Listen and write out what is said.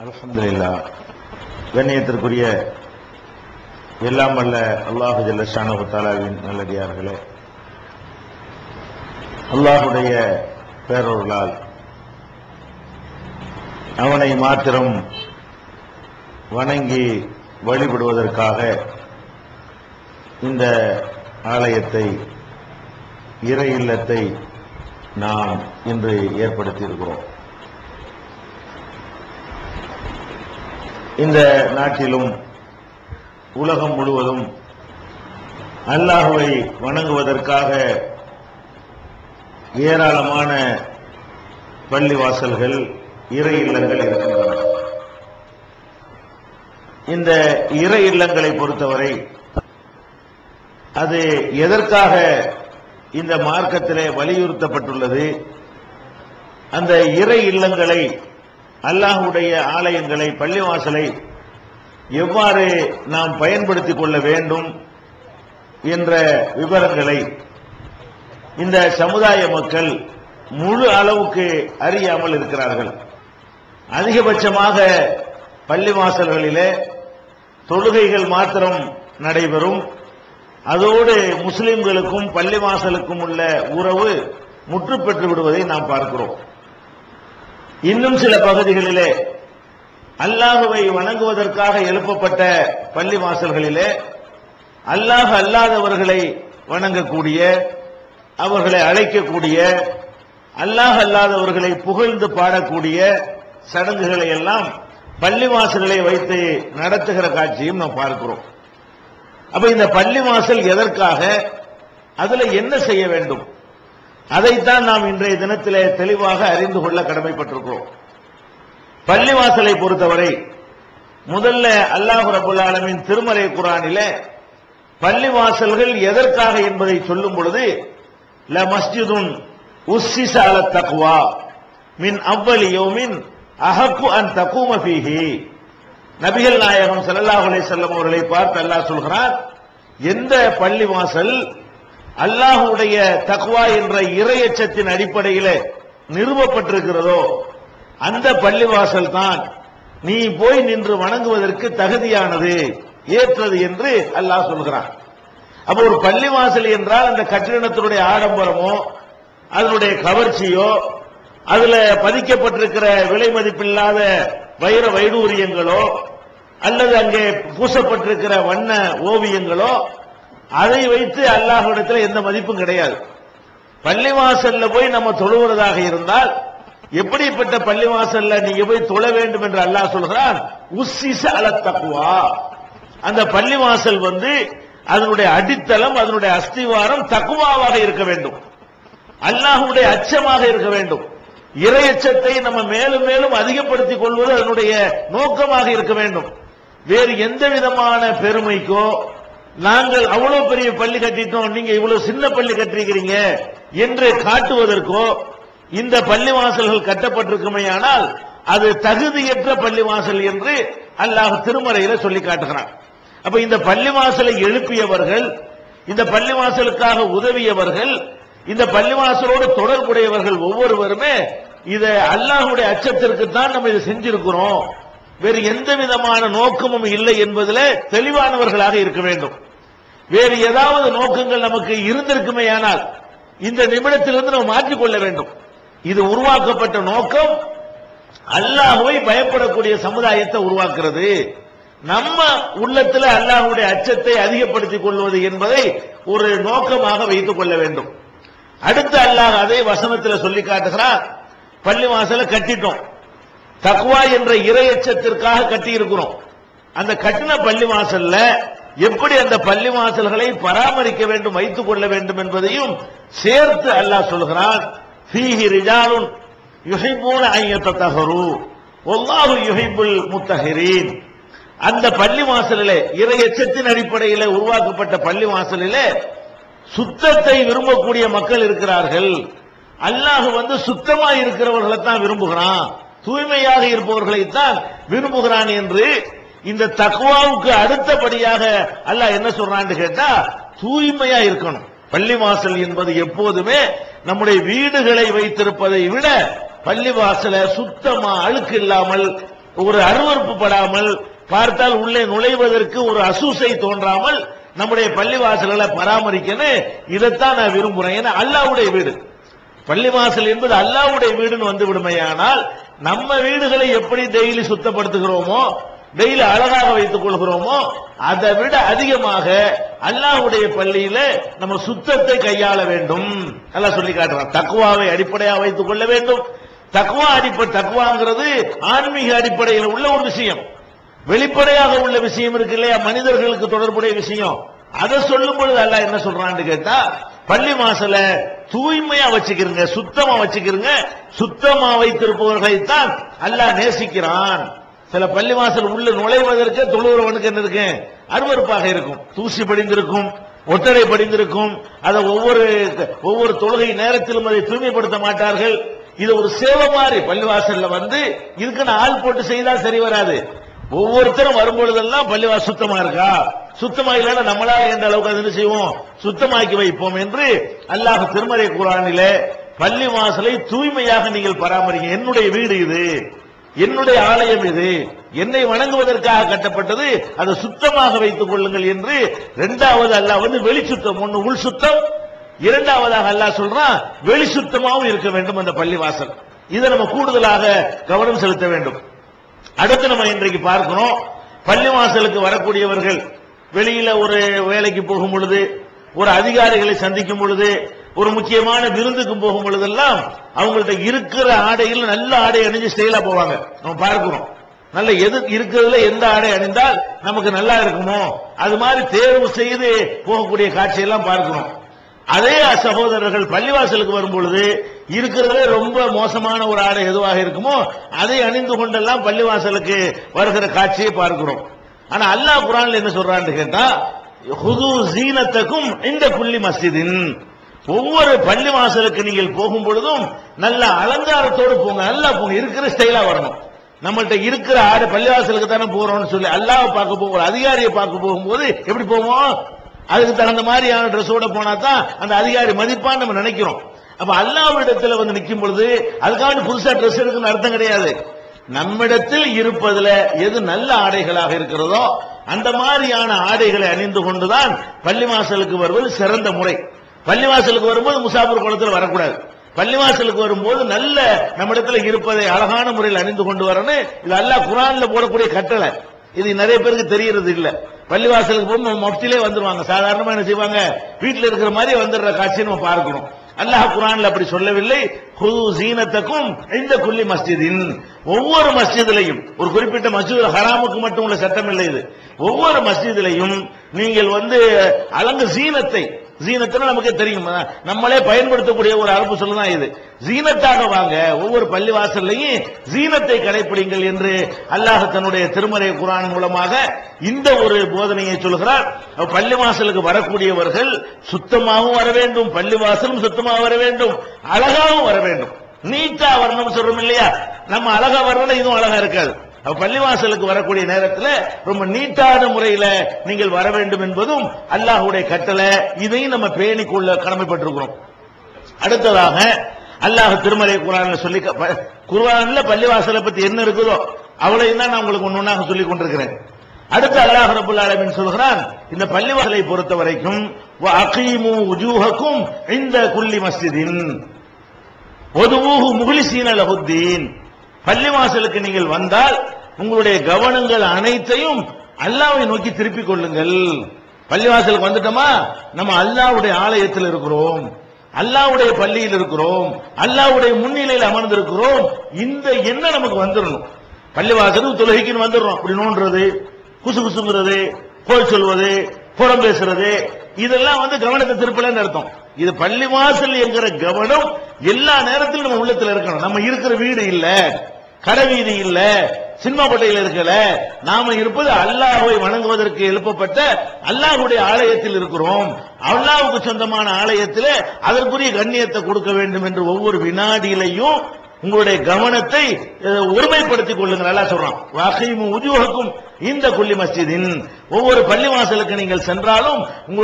அலமதுல்லா கண்ணியத்திற்குரிய எல்லாம் வல்ல அல்லாஹு ஜல்லஷான ஷானஹு நல்லடியார்களே. அல்லாஹுடைய பேரொருளால் அவனை மாத்திரம் வணங்கி வழிபடுவதற்காக இந்த ஆலயத்தை இறை இல்லத்தை நாம் இன்று ஏற்படுத்தியிருக்கிறோம். இந்த நாட்டிலும் உலகம் முழுவதும் அல்லாஹுவை வணங்குவதற்காக ஏராளமான பள்ளிவாசல்கள் இறை இல்லங்கள் இருக்கின்றன. இந்த இறை இல்லங்களை பொறுத்தவரை அது எதற்காக இந்த மார்க்கத்திலே வலியுறுத்தப்பட்டுள்ளது? அந்த இறை இல்லங்களை அல்லாஹுடைய ஆலயங்களை பள்ளிவாசலை எவ்வாறு நாம் பயன்படுத்திக் கொள்ள வேண்டும் என்ற விவரங்களை இந்த சமுதாய மக்கள் முழு அளவுக்கு அறியாமல் இருக்கிறார்கள். அதிகபட்சமாக பள்ளிவாசல்களிலே தொழுகைகள் மாத்திரம் நடைபெறும். அதோடு முஸ்லிம்களுக்கும் பள்ளிவாசலுக்கும் உள்ள உறவு முற்றுப்பெற்று விடுவதை நாம் பார்க்கிறோம். இன்னும் சில பகுதிகளிலே அல்லாஹுவை வணங்குவதற்காக எழுப்பப்பட்ட பள்ளி வாசல்களிலே அல்லாஹ் அல்லாதவர்களை வணங்கக்கூடிய அவர்களை அழைக்கக்கூடிய அல்லாஹ் அல்லாதவர்களை புகழ்ந்து பாடக்கூடிய சடங்குகளை எல்லாம் பள்ளிவாசல்களை வைத்து நடத்துகிற காட்சியும் நாம் பார்க்கிறோம். அப்ப இந்த பள்ளிவாசல் எதற்காக அதுல என்ன செய்ய வேண்டும்? அதைத்தான் நாம் இன்றைய தினத்திலே தெளிவாக அறிந்து கொள்ள கடமைப்பட்டிருக்கிறோம். பள்ளிவாசலை பொறுத்தவரை முதல்ல அல்லாஹு ரபுல் ஆலமின் திருமலை குரானிலே பள்ளிவாசல்கள் எதற்காக என்பதை சொல்லும் பொழுது ல மஸ்ஜிதுன் உஸ்ஸிஸ அல தக்வா மின் அவ்வலி யௌமின் அஹக்கு அன் தக்கூம ஃபீஹி. நபிகள் நாயகம் ஸல்லல்லாஹு அலைஹி அவர்களை பார்த்து அல்லாஹ் சொல்கிறார் எந்த பள்ளிவாசல் அல்லாஹுடைய தக்வா என்ற இரையச்சத்தின் அடிப்படையில் நிறுவப்பட்டிருக்கிறதோ அந்த பள்ளிவாசல் தான் நீ போய் நின்று வணங்குவதற்கு தகுதியானது ஏற்றது என்று அல்லாஹ் சொல்கிறான். அப்ப ஒரு பள்ளிவாசல் என்றால் அந்த கட்டிடத்தினுடைய ஆடம்பரமோ அதனுடைய கவர்ச்சியோ அதுல பதிக்கப்பட்டிருக்கிற விலை மதிப்பில்லாத வைர வைடூரியங்களோ அல்லது அங்கே பூசப்பட்டிருக்கிற வண்ண ஓவியங்களோ அதை வைத்து அல்லாஹிடத்தில் எந்த மதிப்பும் கிடையாது. பள்ளிவாசல்ல போய் நம்ம தொழுகிறதாக இருந்தால் எப்படிப்பட்ட பள்ளிவாசல்ல நீங்க போய் தொழ வேண்டும் என்று அல்லாஹ் சொல்கிறான் உஸ்ஸிஸ அல அந்த பள்ளிவாசல் வந்து அதனுடைய அடித்தளம் அதனுடைய அஸ்திவாரம் தக்குவாவாக இருக்க வேண்டும். அல்லாஹுடைய அச்சமாக இருக்க வேண்டும். இரையச்சத்தை நம்ம மேலும் மேலும் அதிகப்படுத்திக் கொள்வது அதனுடைய நோக்கமாக இருக்க வேண்டும். வேறு எந்த விதமான பெருமைக்கோ நாங்கள் அவ்வளவு பெரிய பள்ளி கட்டிட்டோம் நீங்க இவ்வளவு சின்ன பள்ளி கட்டிருக்கிறீங்க என்று காட்டுவதற்கோ இந்த பள்ளிவாசல்கள் கட்டப்பட்டிருக்குமையானால் அது தகுதியற்ற பள்ளிவாசல் என்று அல்லாஹ் திருமறையில சொல்லி காட்டுகிறான். அப்ப இந்த பள்ளிவாசலை எழுப்பியவர்கள் இந்த பள்ளிவாசலுக்காக உதவியவர்கள் இந்த பள்ளிவாசலோடு தொடர்புடையவர்கள் ஒவ்வொருவருமே இதை அல்லாஹுடைய அச்சத்திற்கு தான் நம்ம இதை செஞ்சிருக்கிறோம். வேறு எந்த விதமான நோக்கமும் இல்லை என்பதில் தெளிவானவர்களாக இருக்க வேண்டும். வேறு ஏதாவது நோக்கங்கள் நமக்கு இருந்திருக்குமே ஆனால் இந்த நிமிடத்திலிருந்து நம்ம மாற்றிக்கொள்ள வேண்டும். இது உருவாக்கப்பட்ட நோக்கம். அல்லாஹுவை பயப்படக்கூடிய சமுதாயத்தை உருவாக்குறது. நம்ம உள்ளத்தில் அல்லாஹுடைய அச்சத்தை அதிகப்படுத்திக் கொள்வது என்பதை ஒரு நோக்கமாக வைத்துக் கொள்ள வேண்டும். அடுத்து அல்லாஹ் அதை வசனத்தில் சொல்லி காட்டுகிறார். பள்ளிவாசல கட்டிட்டோம். தக்குவா என்ற இரையச்சத்திற்காக கட்டி இருக்கிறோம் அந்த கட்டின பள்ளிவாசல்ல எப்படி அந்த பள்ளி வாசல்களை பராமரிக்க வேண்டும் வைத்துக் கொள்ள வேண்டும் என்பதையும் சேர்த்து அல்லாஹ் சொல்கிறான். ஃபீஹி ரிஜாலுன் யுஹிபூன தகரு ஒல்லாஹு யுஹிபுல் முத்தஹிரீன். அந்த பள்ளிவாசலிலே இரையச்சத்தின் அடிப்படையில் உருவாக்கப்பட்ட பள்ளி வாசலிலே சுத்தத்தை விரும்பக்கூடிய மக்கள் இருக்கிறார்கள். அல்லாஹ் வந்து சுத்தமா இருக்கிறவர்களை தான் விரும்புகிறான். தூய்மையாக இருப்பவர்களைத்தான் விரும்புகிறான் என்று இந்த தக்குவாவுக்கு அடுத்தபடியாக அல்லாஹ் என்ன சொல்றான்னு கேட்டா தூய்மையா இருக்கணும். பள்ளிவாசல் என்பது எப்போதுமே நம்முடைய வீடுகளை வைத்திருப்பதை விட பள்ளிவாசல சுத்தமா அழுக்கு இல்லாமல் ஒரு அருவறுப்பு படாமல் பார்த்தால் உள்ளே நுழைவதற்கு ஒரு அசூசை தோன்றாமல் நம்முடைய பள்ளிவாசல்களை பராமரிக்கணும் இதைத்தான் நான் விரும்புறேன். ஏன்னா அல்லாவுடைய வீடு. பள்ளிவாசல் என்பது அல்லாவுடைய வீடுன்னு வந்து விடுமையானால் நம்ம வீடுகளை எப்படி டெய்லி சுத்தப்படுத்துகிறோமோ டெய்லி அழகாக வைத்துக் கொள்கிறோமோ அதை விட அதிகமாக அல்லாஹ்வுடைய பள்ளியில நம்ம சுத்தத்தை கையாள வேண்டும். நல்லா சொல்லி காட்டுறான். தக்குவாவை அடிப்படையாக வைத்துக் கொள்ள வேண்டும். தக்குவா அடிப்படை தக்குவாங்கிறது ஆன்மீக அடிப்படையில் உள்ள ஒரு விஷயம். வெளிப்படையாக உள்ள விஷயம் இருக்கு இல்லையா? மனிதர்களுக்கு தொடர்புடைய விஷயம். அதை சொல்லும் பொழுது அல்லாஹ் என்ன சொல்றான்னு கேட்டா பள்ளி வாசல தூய்மையா வச்சுக்கிறங்க சுத்தமா வச்சுக்கிறங்க சுத்தமா வைத்திருப்பவர்களைத்தான் அல்லாஹ் நேசிக்கிறான். சில பள்ளிவாசல் உள்ள நுழைவதற்கு தொழுகிறவனுக்கு என்ன இருக்கு? அருவருப்பாக இருக்கும். தூசி படிந்திருக்கும் ஒட்டடை படிந்திருக்கும். அதை ஒவ்வொரு ஒவ்வொரு தொழுகை நேரத்திலும் அதை தூய்மைப்படுத்த மாட்டார்கள். இது ஒரு சேவை மாதிரி பள்ளிவாசல்ல வந்து இதுக்குன்னு ஆள் போட்டு செய்தா சரி வராது. ஒவ்வொருத்தரும் வரும்பொழுதெல்லாம் பள்ளிவாசல் சுத்தமா இருக்கா? சுத்தமா இல்லைன்னா நம்மளால எந்த அளவுக்கு அது என்ன செய்வோம்? சுத்தமாக்கி வைப்போம் என்று அல்லாஹ் திருமறை குரானில பள்ளி வாசலை தூய்மையாக நீங்கள் பராமரிங்க. என்னுடைய வீடு இது. என்னுடைய ஆலயம் இது. என்னை வணங்குவதற்காக கட்டப்பட்டது. அதை சுத்தமாக வைத்துக் கொள்ளுங்கள் என்று இரண்டாவது அல்லாஹ் வந்து வெளி சுத்தம் ஒன்னு உள் சுத்தம் இரண்டாவதாக அல்லாஹ் சொல்றான் வெளி சுத்தமாகவும் இருக்க வேண்டும் அந்த பள்ளிவாசல் இதை நம்ம கூடுதலாக கவனம் செலுத்த வேண்டும். அடுத்து நம்ம இன்றைக்கு பார்க்கிறோம் பள்ளிவாசலுக்கு வரக்கூடியவர்கள் வெளியில ஒரு வேலைக்கு போகும் பொழுது ஒரு அதிகாரிகளை சந்திக்கும் பொழுது ஒரு முக்கியமான விருந்துக்கு போகும் பொழுதெல்லாம் அவங்கள்ட்ட இருக்கிற ஆடையில் நல்ல ஆடை அணிஞ்சு ஸ்டைலா போவாங்க. நம்ம பார்க்கிறோம். நல்ல எது இருக்கிறதுல எந்த ஆடை அணிந்தால் நமக்கு நல்லா இருக்குமோ? அது மாதிரி தேர்வு செய்து போகக்கூடிய காட்சியெல்லாம் பார்க்கிறோம். அதே சகோதரர்கள் பள்ளிவாசலுக்கு வரும் பொழுது இருக்கிறதுல ரொம்ப மோசமான ஒரு ஆடை எதுவாக இருக்குமோ அதை அணிந்து கொண்டெல்லாம் பள்ளிவாசலுக்கு வருகிற காட்சியை பார்க்கிறோம். ஆனா அல்லாஹ் குரான்ல என்ன சொல்றான்னு கேட்டா ஹுது ஜீனத்துக்கும் இந்த புள்ளி மஸ்ஜிதின். ஒவ்வொரு பள்ளிவாசலுக்கு நீங்கள் போகும் பொழுதும் நல்ல அலங்காரத்தோடு போங்க நல்லா போங்க இருக்கிற ஸ்டைலா வரணும். நம்மள்ட்ட இருக்கிற ஆடு பள்ளிவாசலுக்கு தானே போறோம்னு சொல்லி அல்லாஹ் பார்க்க போகும் அதிகாரியை பார்க்க போகும்போது எப்படி போவோம்? அதுக்கு தகுந்த மாதிரியான ட்ரெஸ்ஸோட போனா தான் அந்த அதிகாரி மதிப்பான்னு நம்ம நினைக்கிறோம். அப்ப அல்லாவிடத்துல வந்து நிற்கும் பொழுது அதுக்காக புதுசா ட்ரெஸ் எடுக்கணும்னு அர்த்தம் கிடையாது. நம்மிடத்தில் இருப்பதுல எது நல்ல ஆடைகளாக இருக்கிறதோ அந்த மாதிரியான ஆடைகளை அணிந்து கொண்டுதான் பள்ளிவாசலுக்கு வருவது சிறந்த முறை. பள்ளிவாசலுக்கு வரும்போது முசாபர் குளத்தில் வரக்கூடாது. பள்ளிவாசலுக்கு வரும்போது நல்ல நம்மிடத்துல இருப்பதை அழகான முறையில் அணிந்து கொண்டு வரணும். இது அல்லாஹ் குரான்ல போடக்கூடிய கட்டளை. இது நிறைய பேருக்கு தெரியறது இல்ல. பள்ளிவாசலுக்கு போகும்போது மஃப்திலே வந்துருவாங்க. சாதாரணமா என்ன செய்வாங்க? வீட்டில் இருக்கிற மாதிரி வந்துடுற காட்சி நம்ம பார்க்கணும். அல்லாஹ் குரான்ல அப்படி சொல்லவில்லை. சீனத்துக்கும் இந்த குல்லி மஸ்ஜிதின் ஒவ்வொரு மஸ்ஜிதிலையும் ஒரு குறிப்பிட்ட மஸ்ஜித் ஹராமுக்கு மட்டும் உள்ள சட்டம் இல்லை இது. ஒவ்வொரு மஸ்ஜிதிலையும் நீங்கள் வந்து அலங்கு சீனத்தை ஜீனத்துன்னு நமக்கு தெரியும். நம்மளே பயன்படுத்தக்கூடிய ஒரு அரபு சொல்லுதான் இது. ஜீனத்தாக வாங்க ஒவ்வொரு பள்ளிவாசல்லையும் ஜீனத்தை கடைபிடிங்கள் என்று அல்லாஹ் தன்னுடைய திருமறை குரான் மூலமாக இந்த ஒரு போதனையை சொல்கிறார். பள்ளிவாசலுக்கு வரக்கூடியவர்கள் சுத்தமாகவும் வர வேண்டும் பள்ளிவாசலும் சுத்தமாக வர வேண்டும் அழகாகவும் வர வேண்டும். நீட்டா வரணும்னு சொல்றோம் இல்லையா? நம்ம அழகா வரணும் இதுவும் அழகா இருக்காது. பள்ளிவாசலுக்கு வரக்கூடிய நேரத்தில் ரொம்ப நீட்டான முறையில நீங்கள் வர வேண்டும் என்பதும் அல்லாஹுடைய கட்டளை. இதையும் நம்ம பேணிக்குள்ள கடமைப்பட்டிருக்கிறோம். அடுத்ததாக அல்லாஹ் திருமலை குரான்ல சொல்லி குர்ஆன்ல பள்ளிவாசலை பத்தி என்ன இருக்குதோ அவ்வளவு தான் நான் உங்களுக்கு ஒன்னு ஒன்னாக சொல்லிக் கொண்டிருக்கிறேன். அடுத்து அல்லாஹ் ரபுல் ஆலமின் சொல்கிறான் இந்த பள்ளிவாசலை பொறுத்த வரைக்கும் அகீமு உஜூஹக்கும் இந்த குல்லி மஸ்ஜிதின். ஒதுவூஹு முகுலிசீன லஹுத்தீன். பள்ளிவாசலுக்கு நீங்கள் வந்தால் உங்களுடைய கவனங்கள் அனைத்தையும் அல்லாவை நோக்கி திருப்பிக் கொள்ளுங்கள். பள்ளிவாசலுக்கு வந்துட்டோமா? நம்ம அல்லாவுடைய ஆலயத்தில் இருக்கிறோம். அல்லாவுடைய பள்ளியில் இருக்கிறோம். அல்லாவுடைய முன்னிலையில் அமர்ந்திருக்கிறோம். இந்த எண்ணம் நமக்கு வந்துடணும் பள்ளிவாசலுக்கு தொழுகைக்குன்னு வந்துடுறோம். அப்படி நோண்டுறது குசு குசுங்கிறது கோல் சொல்வது புறம் பேசுறது இதெல்லாம் வந்து கவனத்தை திருப்பலன்னு அர்த்தம். இது பள்ளிவாசல் என்கிற கவனம் எல்லா நேரத்திலும் நம்ம உள்ளத்துல இருக்கணும். நம்ம இருக்கிற வீடு இல்ல கடை வீதி இல்ல சினிமாப்பட்டையில் இருக்கல. நாம இருப்பது அல்லாஹை வணங்குவதற்கு எழுப்பப்பட்ட அல்லாஹுடைய ஆலயத்தில் இருக்கிறோம். அல்லாஹுக்கு சொந்தமான ஆலயத்தில் அதற்குரிய கண்ணியத்தை கொடுக்க வேண்டும் என்று ஒவ்வொரு வினாடியிலையும் உங்களுடைய கவனத்தை ஒருமைப்படுத்திக் கொள்ளுங்க நல்லா சொல்றான் வாகையும் உஜுவகும் இந்த கொல்லி மஸ்ஜிதின். ஒவ்வொரு பள்ளிவாசலுக்கு நீங்கள் சென்றாலும் உங்களுடைய